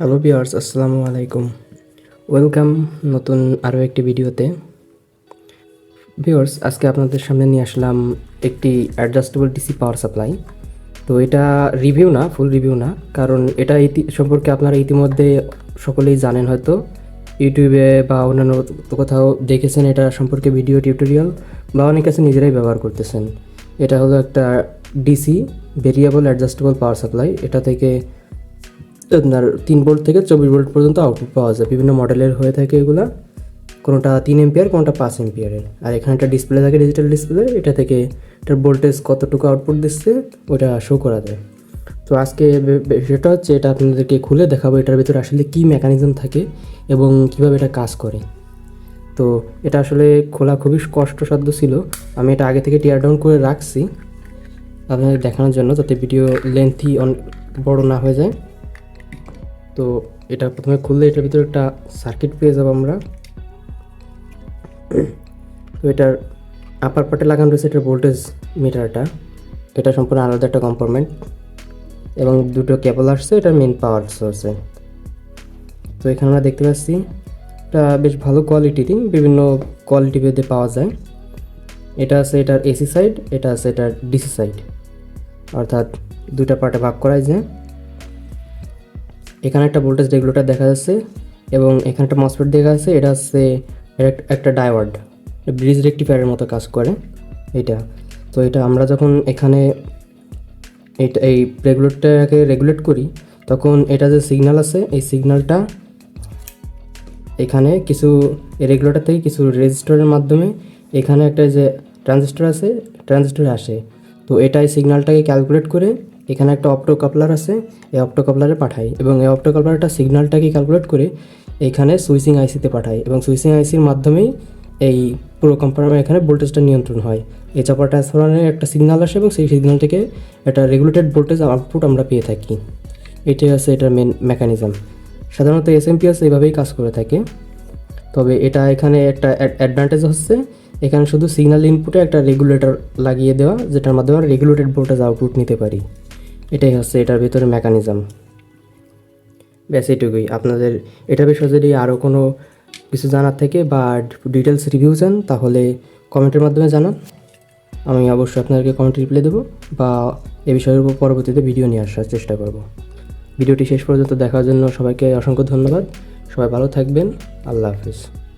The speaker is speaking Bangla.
হ্যালো বিয়ার্স আসসালামু আলাইকুম ওয়েলকাম নতুন আরও একটি ভিডিওতে ভিউয়ার্স আজকে আপনাদের সামনে নিয়ে আসলাম একটি অ্যাডজাস্টেবল ডিসি পাওয়ার সাপ্লাই তো এটা রিভিউ না ফুল রিভিউ না, কারণ এটা ইতি সম্পর্কে আপনারা ইতিমধ্যে সকলেই জানেন হয়তো। ইউটিউবে বা অন্যান্য কোথাও দেখেছেন এটা সম্পর্কে ভিডিও টিউটোরিয়াল বা অনেক কাছে নিজেরাই ব্যবহার করতেছেন। এটা হলো একটা DC variable adjustable power supply এটা থেকে আপনার তিন ভোল্ট থেকে চব্বিশ ভোল্ট পর্যন্ত আউটপুট পাওয়া যায়। বিভিন্ন মডেলের হয়ে থাকে এগুলো। কোনোটা তিন এম্পিয়ার কোনোটা পাঁচ এম্পিয়ারের আর এখানে একটা ডিসপ্লে থাকে ডিজিটাল ডিসপ্লে এটা থেকে এটার ভোল্টেজ কতটুকু আউটপুট দিচ্ছে, ওটা শো করা যায়। তো আজকে সেটা হচ্ছে এটা আপনাদেরকে খুলে দেখাবো, এটার ভিতরে আসলে কী মেকানিজম থাকে এবং কীভাবে এটা কাজ করে। তো এটা আসলে খোলা খুবই কষ্টসাধ্য ছিল। আমি এটা আগে থেকে টিয়ার ডাউন করে রাখছি। আপনাদের দেখানোর জন্য যাতে ভিডিও লেন্থি অন বড় না হয়ে যায়। তো এটা প্রথমে খুললে এটার ভিতরে একটা সার্কিট পেয়ে যাব আমরা। তো এটার আপার পার্টে লাগানো রয়েছে এটার ভোল্টেজ মিটারটা এটা সম্পূর্ণ আলাদা একটা কম্পার্টমেন্ট এবং দুটো কেবল আসছে এটার মেন পাওয়ার সোর্সে তো এখানে আমরা দেখতে পাচ্ছি, এটা বেশ ভালো কোয়ালিটিরই বিভিন্ন কোয়ালিটি ভেদে পাওয়া যায়। এটা আছে এটার এসি সাইড এটা আছে এটার ডিসি সাইড অর্থাৎ দুটা পার্টে ভাগ করা যায়। এখানে একটা ভোল্টেজ রেগুলেটর দেখা যাচ্ছে এবং এখানে একটা মসফেট দেখা যাচ্ছে। এটা হচ্ছে একটা ডায়োড ব্রিজ রেক্টিফায়ারের মতো কাজ করে এটা। তো এটা আমরা যখন এখানে এটা, এই রেগুলেটরটাকে রেগুলেট করি, তখন এটা যে সিগন্যাল আছে, এই সিগন্যালটা এখানে কিছু রেগুলেটর থেকে কিছু রেজিস্টরের মাধ্যমে এখানে একটা যে ট্রানজিস্টর আছে, ট্রানজিস্টরে আসে। তো এটাই সিগনালটাকে ক্যালকুলেট করে এখানে একটা অপটো কাপলার আছে, এই অপটো কাপলারে পাঠাই এবং এই অপটো কাপলারটা সিগন্যালটাকে ক্যালকুলেট করে এখানে সুইচিং আইসিতে পাঠাই এবং সুইচিং আইসির মাধ্যমেই এই পুরো কম্পার্টমেন্ট এখানে ভোল্টেজটা নিয়ন্ত্রণ হয়। এই চাপার ট্রান্সফরমারের একটা সিগন্যাল আসে এবং সেই সিগন্যাল থেকে একটা রেগুলেটেড ভোল্টেজ আউটপুট আমরা পেয়ে থাকি। এটাই হচ্ছে এটার মেন মেকানিজম সাধারণত এস এসএমপিএস এইভাবেই কাজ করে থাকে। তবে এটা এখানে একটা অ্যাডভান্টেজ হচ্ছে, এখানে শুধু সিগন্যাল ইনপুটে একটা রেগুলেটর লাগিয়ে দেওয়া, যেটার মাধ্যমে আমরা রেগুলেটেড ভোল্টেজ আউটপুট নিতে পারি। এটাই হচ্ছে এটার ভিতরে মেকানিজম ব্যাস এটুকুই। আপনাদের এটা বিষয়ে যদি আরও কোনো কিছু জানার থেকে বা ডিটেলস রিভিউ চান, তাহলে কমেন্টের মাধ্যমে জানান। আমি অবশ্যই আপনাদেরকে কমেন্ট রিপ্লাই দেবো বা এ বিষয়ের উপর পরবর্তীতে ভিডিও নিয়ে আসার চেষ্টা করব। ভিডিওটি শেষ পর্যন্ত দেখার জন্য সবাইকে অসংখ্য ধন্যবাদ। সবাই ভালো থাকবেন। আল্লাহ হাফিজ।